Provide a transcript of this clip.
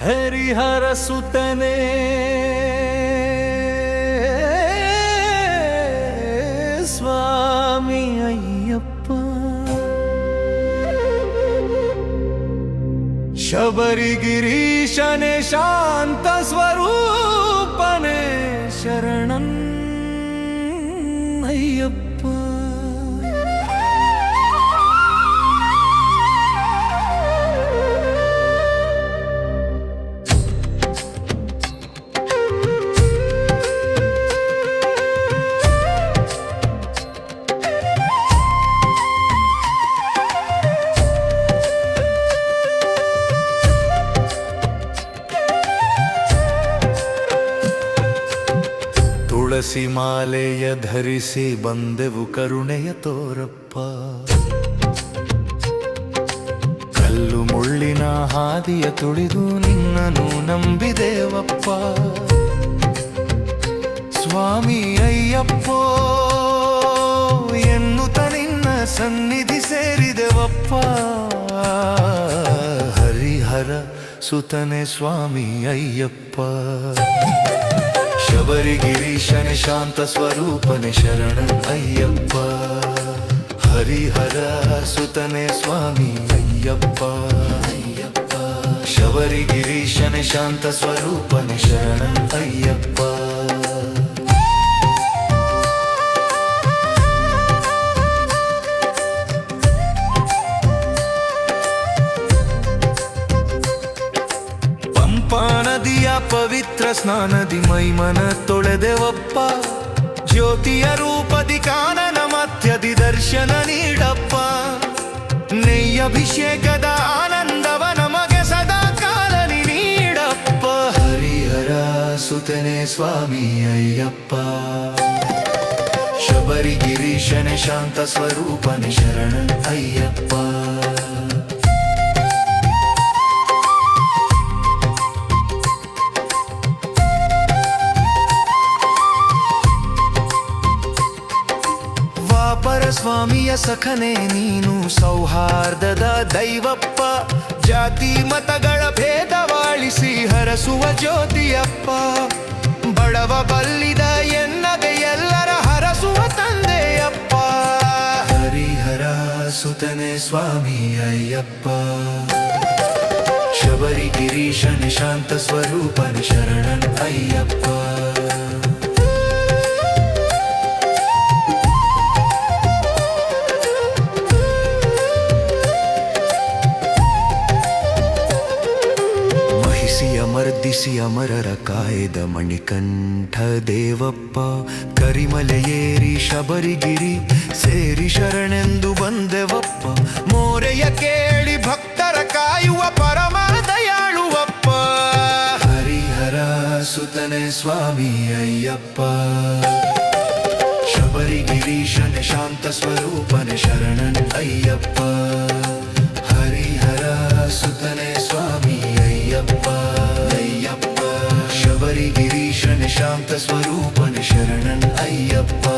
ಹರಿಹರ ಸುತನೆ. ಸ್ವಾಮಿ ಅಯ್ಯಪ್ಪ. ಶಬರಿಗಿರೀಶನೆ ಶಾಂತ ಸ್ವರೂಪನೆ ಶರಣನ್ ಅಯ್ಯಪ್ಪ. ತುಳಸಿ ಮಾಲೆಯ ಧರಿಸಿ ಬಂದೆವು ಕರುಣೆಯ ತೋರಪ್ಪ. ಕಲ್ಲು ಮುಳ್ಳಿನ ಹಾದಿಯ ತುಳಿದು ನಿನ್ನನು ನಂಬಿದೇವಪ್ಪ. ಸ್ವಾಮಿ ಅಯ್ಯಪ್ಪ, ಎನ್ನುತ್ತ ನಿನ್ನ ಸನ್ನಿಧಿ ಸೇರಿದೆವಪ್ಪ. ಹರಿಹರ ಸುತನೆ ಸ್ವಾಮಿ ಅಯ್ಯಪ್ಪ. ಶಬರಿಗಿರೀಶನೆ ಶಾಂತ ಸ್ವರೂಪನೆ ಶರಣ ಅಯ್ಯಪ್ಪ. ಹರಿಹರ ಸುತನೆ ಸ್ವಾಮಿ ಅಯ್ಯಪ್ಪ. ಅಯ್ಯಪ್ಪ ಶಬರಿಗಿರೀಶನೆ ಶಾಂತ ಸ್ವರೂಪನೆ ಶರಣ ಪವಿತ್ರ ಸ್ನಾನದಿ ಮೈಮನ ತೊಳೆದೆವಪ್ಪ ಜ್ಯೋತಿಯ ರೂಪದಿ ಕಾನನ ಮಧ್ಯದಿ ದರ್ಶನ ನೀಡಪ್ಪ. ನೆಯ್ಯಭಿಷೇಕದ ಆನಂದವ ನಮಗೆ ಸದಾ ಕಾಲನಿ ನೀಡಪ್ಪ. ಹರಿಹರ ಸುತನೆ ಸ್ವಾಮಿ ಅಯ್ಯಪ್ಪ. ಶಬರಿಗಿರೀಶನೆ ಶಾಂತ ಸ್ವರೂಪನೆ ಶರಣ ಅಯ್ಯಪ್ಪ. ವಾಪರ ಸ್ವಾಮಿಯ ಸಖನೆ ನೀನು ಸೌಹಾರ್ದದ ದೈವಪ್ಪ. ಜಾತಿ ಮತಗಳ ಭೇದವಾಳಿಸಿ ಹರಸುವ ಜ್ಯೋತಿಯಪ್ಪ. ಬಡವ ಬಲ್ಲಿದ ಎನ್ನದೆ ಎಲ್ಲರ ಹರಸುವ ತಂದೆಯಪ್ಪ. ಹರಿಹರ ಸುತನೆ ಸ್ವಾಮಿ ಅಯ್ಯಪ್ಪ ಶಬರಿ ಗಿರೀಶನ ಶಾಂತ ಸ್ವರೂಪನ ಶರಣನ್ ಅಯ್ಯಪ್ಪ. ಮಹಿಸಿಯ ಅಮರ್ದಿಸಿ ಅಮರರ ಕಾಯ್ದ ಮಣಿಕಂಠ ದೇವಪ್ಪ. ಕರಿಮಲೆಯೇರಿ ಶಬರಿಗಿರಿ ಸೇರಿ ಶರಣೆಂದು ಬಂದೆವಪ್ಪ. ಮೋರೆಯ ಕೇಳಿ ಭಕ್ತರ ಕಾಯುವ ಪರಮ ದಯಾಳುವಪ್ಪ. ಹರಿಹರ ಸುತನೆ ಸ್ವಾಮಿ ಅಯ್ಯಪ್ಪ. ಶಬರಿಗಿರೀಶನ ಶಾಂತ ಸ್ವರೂಪನೆ ಶರಣನ್ ಅಯ್ಯಪ್ಪ. शान्तस्वरूपण शरणन् अय्यप्पा